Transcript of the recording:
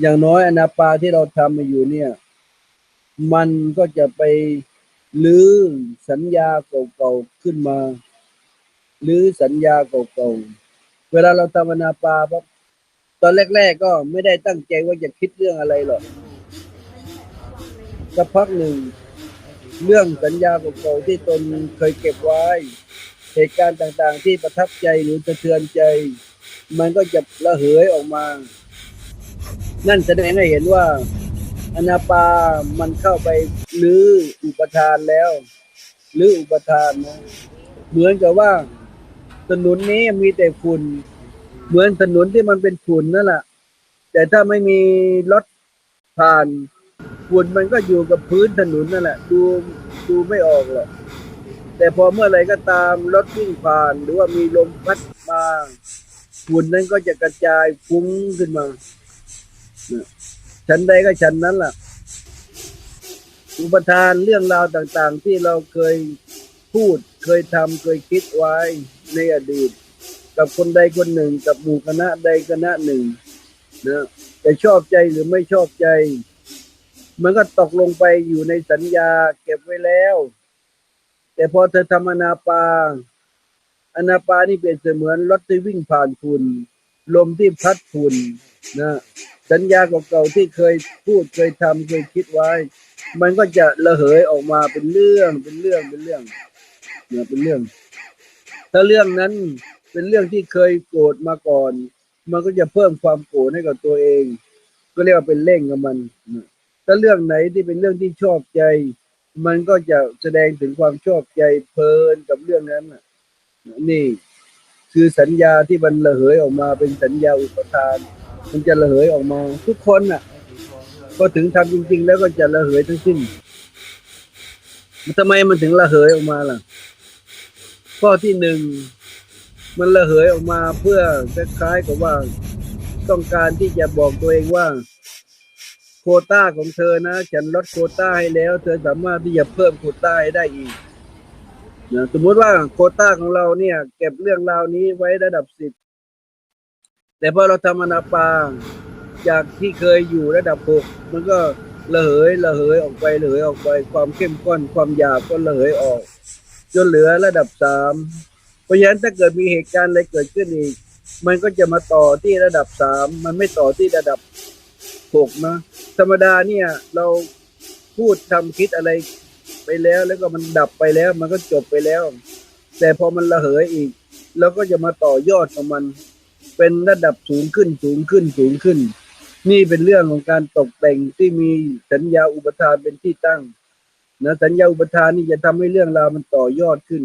อย่างน้อยอนาปาที่เราทำมาอยู่เนี่ย มันก็จะไปลื้อสัญญาเก่าๆขึ้นมาลื้อสัญญาเก่าๆเวลาเราทำอนาปาปั๊บตอนแรก ๆ ก็ไม่ได้ตั้งใจว่าจะคิดเรื่องอะไรหรอกสักพักหนึ่ง เรื่องสัญญาเก่าๆที่ตนเคยเก็บไว้ เหตุการณ์ต่างๆ ที่ประทับใจหรือสะเทือนใจ มันก็จะระเหยออกมา นั่นแสดงให้เห็นว่าอนาปามันเข้าไปลื้ออุปทานแล้วลื้ออุปทานนะเหมือนกับว่าถนนนี้มีแต่ฝุ่นเหมือนถนนที่มันเป็นฝุ่นนั่นแหละแต่ถ้าไม่มีรถผ่านฝุ่นมันก็อยู่กับพื้นถนนนั่นแหละ ดูดูไม่ออกหรอกแต่พอเมื่อไรก็ตามรถวิ่งผ่าน หรือว่ามีลมพัดมาฝุ่นนั้นก็จะกระจายฟุ้งขึ้นมา เนี่ยชั้นใดก็ชั้นนั้นล่ะ อุปทานเรื่องราวต่างๆ ที่เราเคยพูดเคยทำเคยคิดไว้ในอดีต กับคนใดคนหนึ่ง กับหมู่คณะใดคณะหนึ่งนะจะชอบใจหรือไม่ชอบใจ มันก็ตกลงไปอยู่ในสัญญาเก็บไว้แล้ว แต่พอเธอทำอนาปาอนาปานี่เป็นเสมือนรถที่วิ่งผ่านฝุ่นลมที่พัดฝุ่นนะ สัญญาเก่าๆที่เคยพูดเคยทำเคยคิดไว้ มันก็จะระเหยออกมาเป็นเรื่องเป็นเรื่องเป็นเรื่องเนี่ยเป็นเรื่อง ถ้าเรื่องนั้นเป็นเรื่องที่เคยโกรธมาก่อน มันก็จะเพิ่มความโกรธให้กับตัวเอง ก็เรียกว่าเป็นเร่งกับมันถ้าเรื่องไหนที่เป็นเรื่องที่ชอบใจ มันก็จะแสดงถึงความชอบใจเพลินกับเรื่องนั้นนี่คือสัญญาที่มันระเหยออกมาเป็นสัญญาอุปทาน มันจะระเหยออกมา ทุกคนน่ะพอถึงทำจริง ๆ แล้วก็จะระเหยทั้งสิ้นทำไมมันถึงระเหยออกมาล่ะ ข้อที่หนึ่งมันระเหยออกมาเพื่อคล้ายๆกับว่าต้องการที่จะบอกตัวเองว่า โคต้าของเธอนะฉันลดโคต้าให้แล้ว เธอสามารถที่จะเพิ่มโคต้าให้ได้อีกนะสมมติว่าโคต้าของเราเนี่ย เก็บเรื่องราวนี้ไว้ระดับสิบ แต่พอเราทำอนาปาจากที่เคยอยู่ระดับหกมันก็ระเหยระเหยออกไประเหยออกไป ความเข้มข้นความหยาบก็ระเหยออก จนเหลือระดับสามเพราะฉะนั้นถ้าเกิดมีเหตุการณ์อะไรเกิดขึ้นอีก มันก็จะมาต่อที่ระดับสามมันไม่ต่อที่ระดับหกนะธรรมดาเนี่ยเราพูดทำคิดอะไรไปแล้ว แล้วก็มันดับไปแล้ว มันก็จบไปแล้ว แต่พอมันระเหยอีกเราก็จะมาต่อยอดของมัน เป็นระดับสูงขึ้นสูงขึ้นสูงขึ้น นี่เป็นเรื่องของการตกแต่งที่มีสัญญาอุปทานเป็นที่ตั้งนะสัญญาอุปทานนี่จะทำให้เรื่องราวมันต่อยอดขึ้น